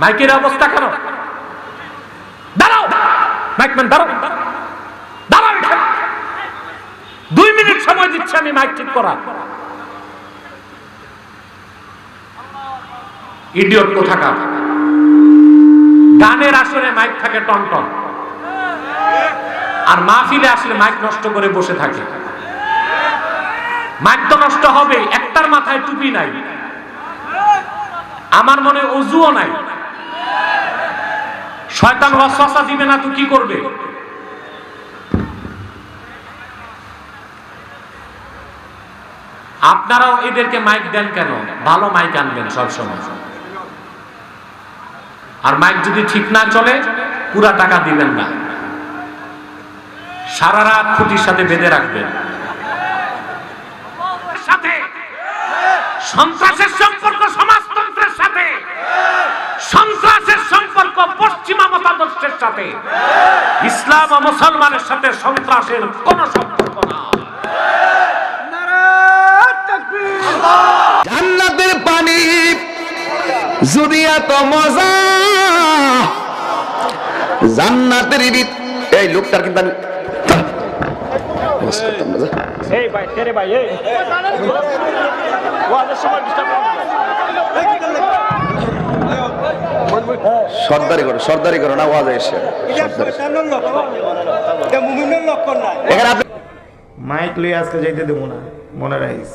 মাইকের অবস্থা কেন দাঁড়াও। মাইকম্যান দাঁড়াও। দাঁড়াও। দুই মিনিট সময় দিচ্ছি আমি মাইক ঠিক করা ইডিয়ট কোথাকার? গানের আসরে মাইক থাকে টন টন। আর মাহফিলে আসলে মাইক নষ্ট করে বসে থাকে। মাইক তো নষ্ট হবে একটার মাথায় টুপি নাই। আমার মনে অজুও নাই। শয়তান ওয়াসওয়াসা দিবে না, তো কি করবে? আপনারাও এদেরকে মাইক দেন কেন? ভালো মাইক আনবেন সবসময়। আর মাইক যদি ঠিক না চলে, পুরা টাকা দিবেন না। সারা রাত খুঁটির সাথে বেঁধে রাখবেন। সাথে। সন্ত্রাসের সম্পর্ক সমাজতন্ত্রের সাথে। সন্ত্রাসের সাথে ইসলাম ও মুসলমানের সাথে সন্ত্রাসের কোনো সম্পর্ক না। জান্নাতের পানি যদি এত মজা। জান্নাতের ভিত এই লোকটার কিন্তু আমি। এই ভাই তেরে ভাই এই। ওয়াজের সময় ডিস্টার্ব সর্দারি করো সর্দারি করো না ওয়াজ এসে। এখানে আপনি মাইক লই আজকে যাইতে দেবো না মনে রাখিস।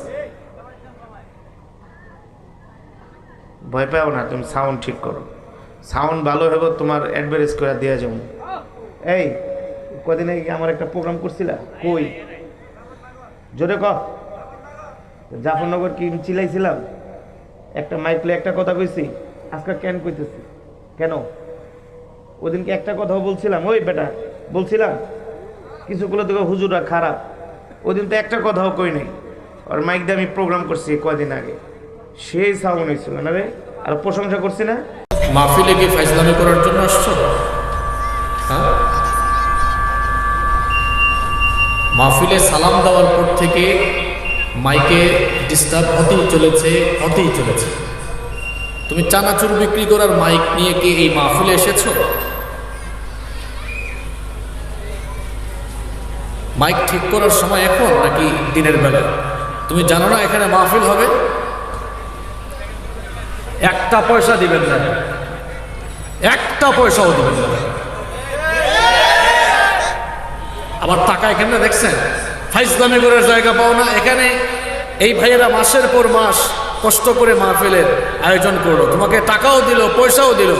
ভয় পাও না তুমি সাউন্ড ঠিক করো। সাউন্ড ভালো হবে তোমার অ্যাডভার্টাইজ করে দেওয়া যাব। এই কদিন আগে আমার একটা প্রোগ্রাম করছিলা? কই? জোরে ক। জাফরনগর কি চিলাইছিলাম? একটা মাইক লই একটা কথা কইছি আজকে কেন কইতেছি? কেন? ওদিনকে একটা কথাও বলছিলাম, ওই বেটা, বলছিলাম কিছুগুলো থেকে হুজুরা খারাপ। ওদিন তো একটা কথাও কই নাই। আর মাইক দিয়ে আমি প্রোগ্রাম করছি কয়দিন আগে। সেই সাউন্ড হয়েছিল, না রে? আর প্রশংসা করছি না? মাহফিলে কি ফাইজলামি করার জন্য আসছো? হ্যাঁ? মাহফিলে সালাম দেওয়ার পর থেকে মাইকে ডিস্টার্ব হতেই চলেছে হতেই চলেছে। তুমি চানাচুর বিক্রি করার মাইক নিয়ে কি এই মাহফিলে এসেছ? মাইক ঠিক করার সময় এখন নাকি দিনের বেলা? তুমি জানো না এখানে মাহফিল হবে? একটা পয়সা দিবেন না। একটা পয়সাও দিবেন না। আবার টাকা এখানে দেখছেন? ফাইজদামি করার জায়গা পাও না। এখানে এই ভাইয়েরা মাসের পর মাস কষ্ট করে মাহফিলের আয়োজন করল। তোমাকে টাকাও দিল, পয়সাও দিল।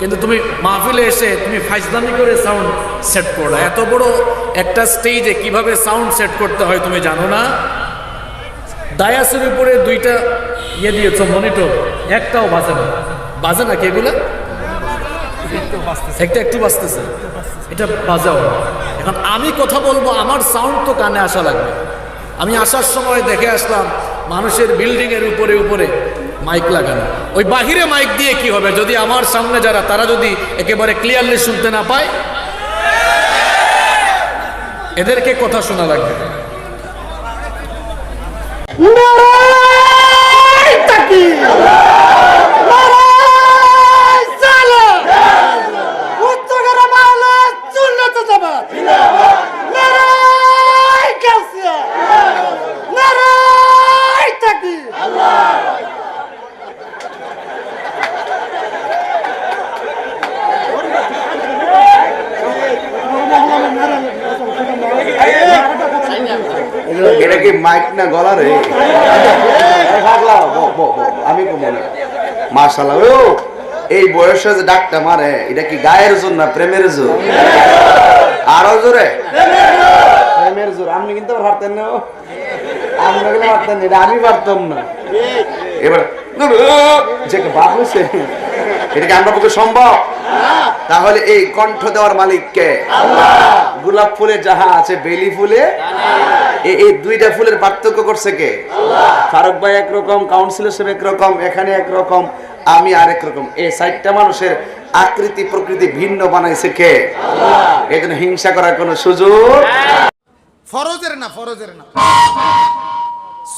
কিন্তু তুমি মাহফিলে এসে তুমি ফাইজদামি করে সাউন্ড সেট করো এত বড় একটা স্টেজে কীভাবে সাউন্ড সেট করতে হয় তুমি জানো না? ডায়াসের উপরে দুইটা ইয়ে দিয়েছ মনিটর একটাও বাজে না। বাজে না কি এগুলো? একটা একটু বাজতেছে। এটা বাজাও এখন আমি কথা বলব, আমার সাউন্ড তো কানে আসা লাগবে। আমি আসার সময় দেখে আসলাম মানুষের বিল্ডিং এর উপরে উপরে মাইক লাগানো। ওই বাহিরে মাইক দিয়ে কি হবে? যদি আমার সামনে যারা, তারা যদি একেবারে ক্লিয়ারলি শুনতে না পায়, এদেরকে কথা শোনা লাগবে। এটা কি মাইক না গলা রে? ব, আমি ও এই বয়সে যে ডাকটা মারে এটা কি গায়ের জোর না প্রেমের জোর? আরও জোরে। প্রেমের জোর আপনি কিন্তু পারতেন না। আপনি পারতেন এটা আমি পারতাম না। এবার যে আমরা পক্ষে সম্ভব? তাহলে এই কণ্ঠ দেওয়ার মালিক কে? গোলাপ ফুলে যাহা আছে, বেলি ফুলে এই দুইটা ফুলের পার্থক্য করছে কে? ফারুক ভাই একরকম কাউন্সিলর সাহেব একরকম, এখানে একরকম, আমি আরেক রকম এই সাইডটা মানুষের আকৃতি প্রকৃতি ভিন্ন বানাইছে কে? এই জন্য হিংসা করার কোনো সুযোগ? ফরজের না ফরজের না।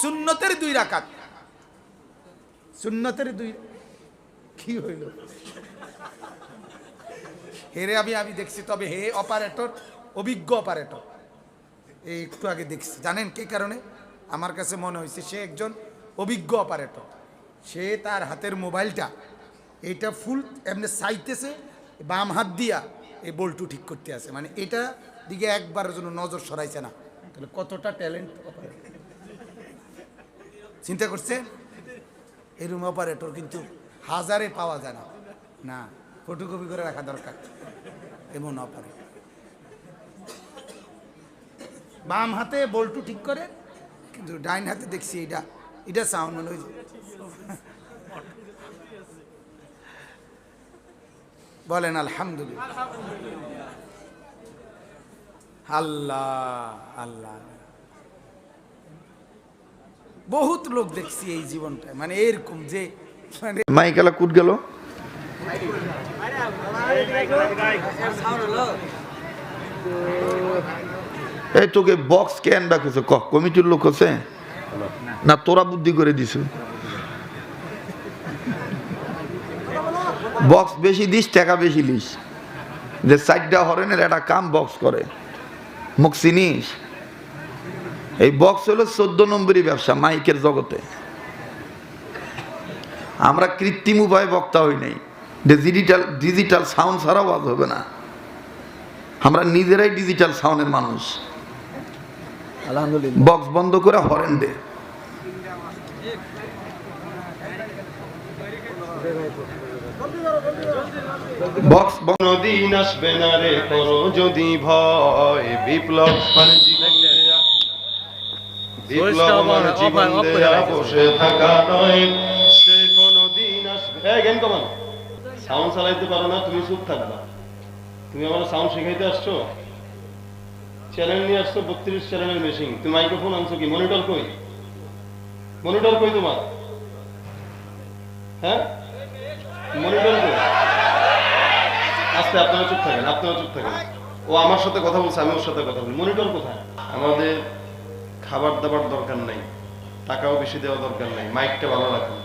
সুন্নতের দুই রাকাত। সুন্নতের দুই কি হইল? হেরে আমি আমি দেখছি, তবে হে অপারেটর অভিজ্ঞ অপারেটর এই একটু আগে দেখছি। জানেন কে কারণে? আমার কাছে মনে হয়েছে সে একজন অভিজ্ঞ অপারেটর সে তার হাতের মোবাইলটা, এটা ফুল এমনি সাইতেছে বাম হাত দিয়া এই বল্টু ঠিক করতে আছে। মানে এটা দিকে একবারের জন্য নজর সরাইছে না। তাহলে কতটা ট্যালেন্ট চিন্তা করছে এরকম অপারেটর কিন্তু হাজারে পাওয়া যায় না। না ফটোকপি করে রাখা দরকার। এমন অপারেটর বাম হাতে বল্টু ঠিক করে, কিন্তু ডাইন হাতে দেখছি এটা এটা সাউন্ড মনে হয়েছে বলেন, আলহামদুলিল্লাহ। আল্লাহ আল্লাহ। বহুত লোক দেখছি এই জীবনটা মানে এরকম যে মানে মাইকেলা কুট গেল। এই তোকে বক্স কেন রাখেছে ক, কমিটির লোক আছে? না, তোরা বুদ্ধি করে দিছু। বক্স বেশি দিস, টাকা বেশি লিস। যে সাইডটা হরেনের, একটা কাম বক্স করে। মুখ চিনিস? এই বক্স হলো চোদ্দ নম্বরই ব্যবসা মাইকের জগতে। আমরা কৃত্রিম উপায়ে বক্তা হই নাই। ডিজিটাল ডিজিটাল সাউন্ড ছাড়াও আজ হবে না। আমরা নিজেরাই ডিজিটাল সাউন্ডের মানুষ। বক্স বন্ধ করে হরেন দে। বক্স বন্ধ দিন আসবে না রে করো যদি ভয় বিপ্লব মানে বিপ্লব মানে জীবন দেয়া বসে থাকা নয়। সে কোনো আসবে এই জ্ঞান কমান সাউন্ড চালাইতে পারো না তুমি চুপ থাকবা। তুমি আমার সাউন্ড শিখাইতে আসছো? চ্যানেল নিয়ে আসছো বত্রিশ চ্যানেলের মেশিন তুমি মাইক্রোফোন আনছো কি? মনিটর কই? মনিটর কই তোমার? হ্যাঁ? মনিটর কই? আস্তে আপনারা চুপ থাকেন আপনারা চুপ থাকেন। ও আমার সাথে কথা বলছে আমি ওর সাথে কথা বলি। মনিটর কোথায়? আমাদের খাবার দাবার দরকার নাই, টাকাও বেশি দেওয়া দরকার নাই মাইকটা ভালো রাখুন।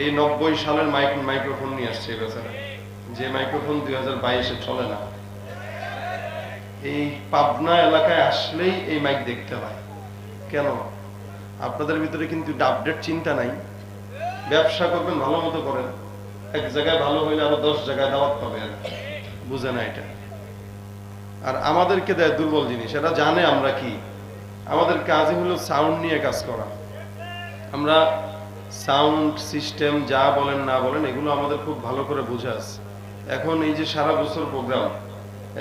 এই নব্বই সালের মাইক মাইক্রোফোন নিয়ে আসছে বেচারা। যে মাইক্রোফোন দুই হাজার বাইশে চলে না। এই পাবনা এলাকায় আসলেই এই মাইক দেখতে হয়। কেন? আপনাদের ভিতরে কিন্তু আপডেট চিন্তা নাই। ব্যবসা করবেন, ভালো মতো করেন। এক জায়গায় ভালো হইলে আরও দশ জায়গায় দাওয়াত পাবে আর বুঝে না এটা। আর আমাদেরকে দেয় দুর্বল জিনিস এটা জানে আমরা কি। আমাদের কাজই হলো সাউন্ড নিয়ে কাজ করা। আমরা সাউন্ড সিস্টেম যা বলেন না বলেন, এগুলো আমাদের খুব ভালো করে বোঝা আছে এখন এই যে সারা বছর প্রোগ্রাম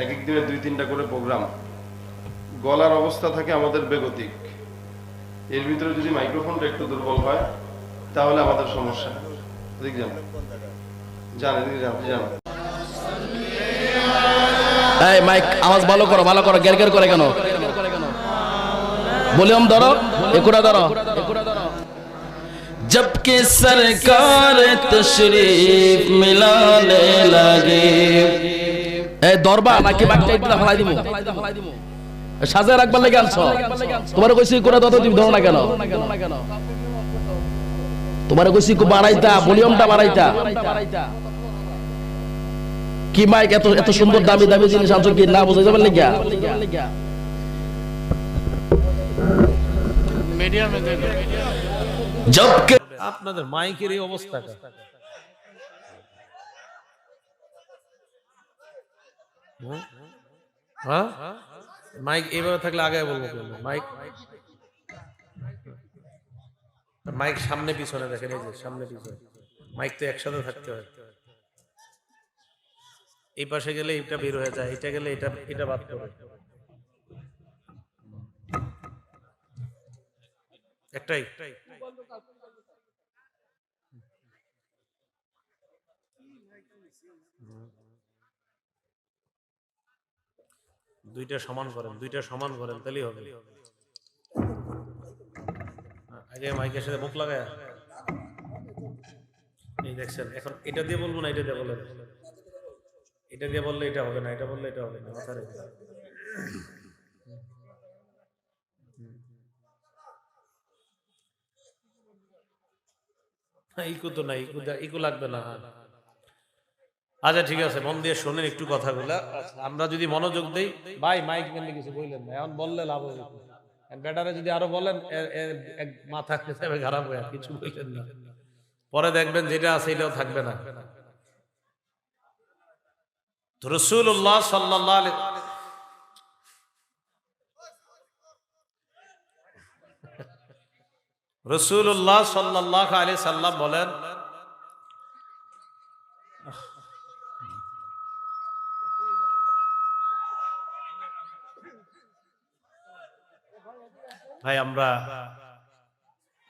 এক এক দিনে দুই তিনটা করে প্রোগ্রাম গলার অবস্থা থাকে আমাদের বেগতিক। এর ভিতরে যদি মাইক্রোফোনটা একটু দুর্বল হয়, তাহলে আমাদের সমস্যা। এদিক যান। যান, এদিকে যান মাইক, আওয়াজ ভালো করো ভালো করো গের করে কেন? ভলিউম ধরো একুড়া ধরো जबकि सरकार तशरीफ मिलाने लगे এই দরবা নাকি মাইকটা একটু ফলাই দিমু সাজায় রাখবার লাগে আনছো তোমার কইছি কোনা তত তুমি ধরো না কেন তোমার কইছি বাড়াইতা ভলিউমটা বাড়াইতা কি মাইক এত এত সুন্দর দামি দামি জিনিস আনছো কি না বোঝা যাবে লেগা জবকে আপনাদের মাইকের এই অবস্থাটা হ্যাঁ? মাইক এইভাবে থাকলে আগে বলব মাইক? মাইক সামনে পিছনে দেখেন এই যে সামনে পিছনে। মাইক তো একসাথে থাকতে হয়। এই পাশে গেলে এটা বের হয়ে যায় এটা গেলে এটা এটা বাদ করে একটাই। দুইটা সমান করেন, দুইটা সমান করেন, তাহলেই হবে। আগে মাইকের সাথে মুখ লাগায়। এই দেখছেন, এখন এটা দিয়ে বলব না, এটা দিয়ে বলেন এটা দিয়ে বললে এটা হবে না, এটা বললে এটা হবে না মাথা রেখে। ইকু তো নাই ইকু ইকু লাগবে না। আচ্ছা ঠিক আছে মন দিয়ে শোনেন একটু কথাগুলো। আমরা যদি মনোযোগ দেই ভাই মাইক মেনলে কিছু বললেন না এখন বললে লাভ হবে। ব্যাটারে যদি আরও বলেন মাথা হিসেবে খারাপ হয়ে কিছু বললেন না। পরে দেখবেন যেটা আছে এটাও থাকবে না। রসুল্লাহ সাল্লাহ রসুল্লাহ সাল্লাহ আলি সাল্লাম বলেন, ভাই, আমরা,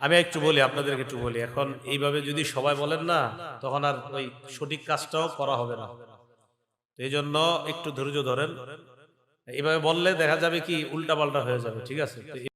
আমি একটু বলি, আপনাদেরকে একটু বলি, এখন এইভাবে যদি সবাই বলেন না, তখন আর ওই সঠিক কাজটাও করা হবে না। এই জন্য একটু ধৈর্য ধরেন। এইভাবে বললে দেখা যাবে কি উল্টা পাল্টা হয়ে যাবে, ঠিক আছে?